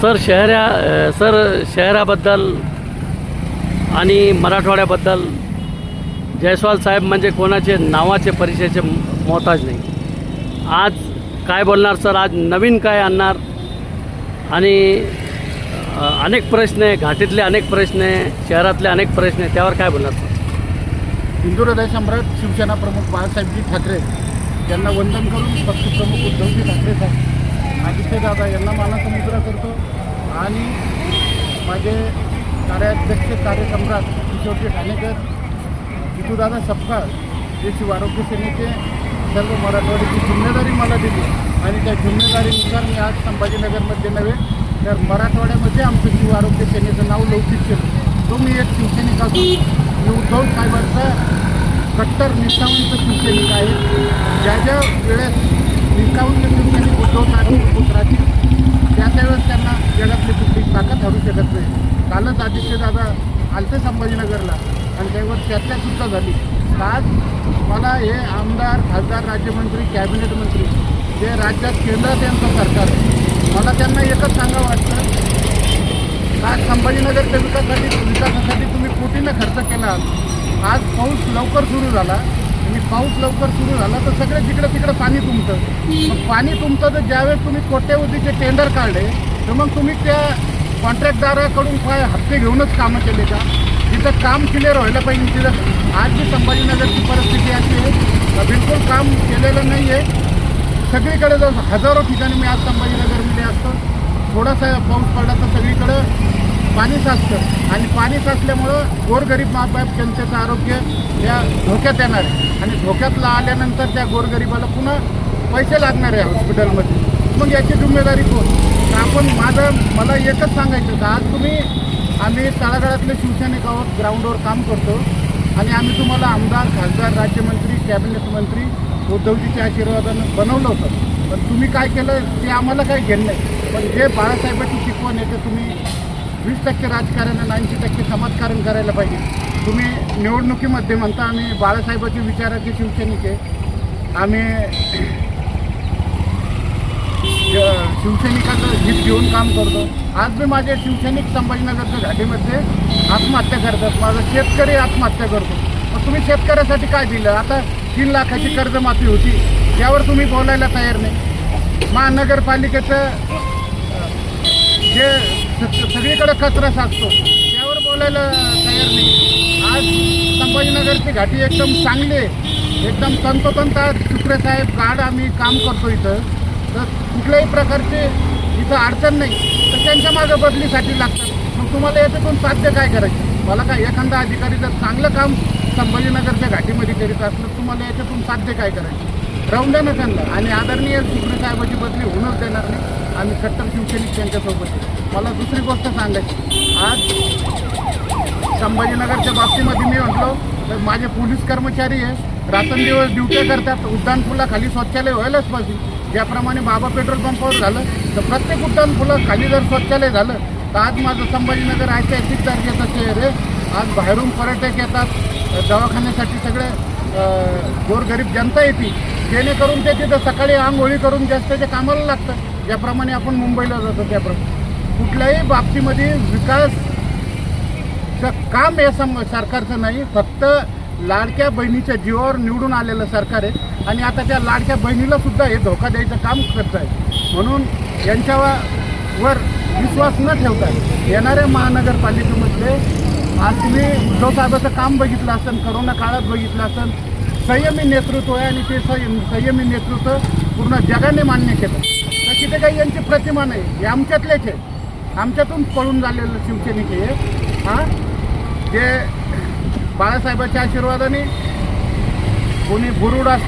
Sir शहरा sir शहराबद्दल आणि मराठवाड्याबद्दल जयस्वाल साहेब म्हणजे कोणाचे नावाचे परिचयाचे मोहताज नाही. आज काय बोलणार सर? आज नवीन काय आणणार? आणि अनेक प्रश्न आहे घाटीतले अनेक प्रश्न आहे शहरातले अनेक प्रश्न आहे त्यावर काय बोलणार सर? हिंदू हृदय सम्राट शिवसेना प्रमुख बाळासाहेबजी ठाकरे यांना वंदन करून पक्षप्रमुख उद्धवजी ठाकरे साहेब आदित्य दादा यांना मानाचा मुद्रा करतो. आणि माझे कार्याध्यक्ष कार्यसम्राट किशोरजी ठाणेकर जितूदादा सपकाळ जे शिव आरोग्य सेनेचे सर्व मराठवाड्याची जिम्मेदारी मला दिली. आणि त्या जिम्मेदारीनुसार मी आज संभाजीनगरमध्ये नव्हे तर मराठवाड्यामध्ये आमचं शिव आरोग्य सेनेचं नाव लौकिक केलं. तो मी एक शिवसैनिक असून मी उद्धव साहेबांचा कट्टर निष्ठावंत शिवसैनिक आहे. ज्या ज्या वेळेस निष्ठावंत शिवसैनिक उद्धव साहेब राहतील त्या त्यावेळेस त्यांना जगातली कुठली ताकद हरू शकत नाही कालच आदित्यदादा आलते संभाजीनगरला आणि त्यावर चर्चासुद्धा झाली आज मला हे आमदार खासदार राज्यमंत्री कॅबिनेट मंत्री जे राज्यात केंद्रात यांचं सरकार मला त्यांना एकच सांगावं वाटतं आज संभाजीनगरच्या विकासासाठी विकासासाठी तुम्ही कोटीनं खर्च केला आज पाऊस लवकर सुरू झाला. आणि पाऊस लवकर सुरू झाला तर सगळे जिकडं तिकडं पाणी तुमचं मग पाणी तुमचं तर ज्यावेळेस तुम्ही कोट्यवधीचे टेंडर काढले तर मग तुम्ही त्या कॉन्ट्रॅक्टदाराकडून काय हप्ते घेऊनच कामं केले का? तिथं काम क्लिअर व्हायला पाहिजे तिथं आज जी संभाजीनगरची परिस्थिती अशी आहे बिलकुल काम केलेलं नाही आहे सगळीकडे जर हजारो ठिकाणी मी आज संभाजीनगरमध्ये असतो. थोडासा पाऊस पडला तर सगळीकडं पाणी साचतं. आणि पाणी साचल्यामुळं गोरगरीब माबाप जनतेचं आरोग्य या धोक्यात येणार आहे. आणि धोक्यातला आल्यानंतर त्या गोरगरिबाला पुन्हा पैसे लागणार आहे हॉस्पिटलमध्ये. मग याची जिम्मेदारी कोण? तर आपण माझं मला एकच सांगायचं होतं. आज तुम्ही आम्ही तळागाळातले शिवसैनिक आहोत ग्राउंडवर काम करतो. आणि आम्ही तुम्हाला आमदार खासदार राज्यमंत्री कॅबिनेट मंत्री उद्धवजीच्या आशीर्वादानं बनवलं होतं. पण तुम्ही काय केलं ते आम्हाला काही घेणं नाही. पण जे बाळासाहेबांची शिकवण आहे ते तुम्ही वीस टक्के राजकारण ऐंशी टक्के समाजकारण करायला पाहिजे. तुम्ही निवडणुकीमध्ये म्हणता आम्ही बाळासाहेबाची विचाराचे शिवसैनिक आहे आम्ही शिवसैनिकाचं हित घेऊन काम करतो. आज मी माझे शिवसैनिक संभाजीनगरच्या घाटीमध्ये आत्महत्या करतात. माझा शेतकरी आत्महत्या करतो. मग तुम्ही शेतकऱ्यासाठी काय दिलं? आता तीन लाखाची कर्जमाफी होती. त्यावर तुम्ही बोलायला तयार नाही. महानगरपालिकेचं जे सगळीकडे कचरा साचतो. त्यावर बोलायला तयार नाही. आज संभाजीनगरची घाटी एकदम चांगली आहे. एकदम तंतोतंत सुप्रे साहेब गाड आम्ही काम करतो इथं. तर कुठल्याही प्रकारचे इथं अडचण नाही. तर त्यांच्या मागं बदलीसाठी लागतात. मग तुम्हाला याच्यातून साध्य काय करायचं? मला काय एखादा अधिकारी जर चांगलं काम संभाजीनगरच्या घाटीमध्ये करीत असलं तुम्हाला याच्यातून साध्य काय करायचं? राहून द्या ना त्यांना. आणि आदरणीय सुप्रे साहेबाची बदली होऊनच देणार नाही. आम्ही कट्टर शिवसैनिक त्यांच्यासोबत मला दुसरी गोष्ट सांगायची. आज संभाजीनगरच्या बाबतीमध्ये मी म्हटलो तर माझे पोलीस कर्मचारी आहे. रात्रंदिवस ड्युट्या करतात. उड्डाण खाली शौचालय व्हायलाच पाहिजे. ज्याप्रमाणे बाबा पेट्रोल पंपावर झालं तर प्रत्येक उड्डाणपुलाखाली जर शौचालय झालं तर आज माझं संभाजीनगर ऐतिहासिक दर्जाचं शहर आहे. आज बाहेरून पर्यटक येतात. दवाखान्यासाठी सगळे गोरगरीब जनता येते. जेणेकरून ते तिथं सकाळी आंघोळी करून जास्त ते कामाला लागतं ज्याप्रमाणे आपण मुंबईला जातो त्याप्रमाणे. कुठल्याही बाबतीमध्ये विकासचं काम हे सम सरकारचं नाही फक्त लाडक्या बहिणीच्या जीवावर निवडून आलेलं सरकार आहे. आणि आता त्या लाडक्या बहिणीला सुद्धा हे धोका द्यायचं काम करत आहे. म्हणून यांच्यावर वर विश्वास न ठेवता येणाऱ्या महानगरपालिकेमध्ये आज तुम्ही उद्धव साहेबाचं काम बघितलं असेल करोना काळात बघितलं असेल संयमी नेतृत्व आहे आणि ते संयमी नेतृत्व पूर्ण जगाने मान्य केलं. तर तिथे काही यांची प्रतिमा नाही. हे आमच्यातलेच आहे आमच्यातून पळून झालेलं शिवसैनिक हे. हां? जे बाळासाहेबाच्या आशीर्वादाने कोणी बुरुड असतो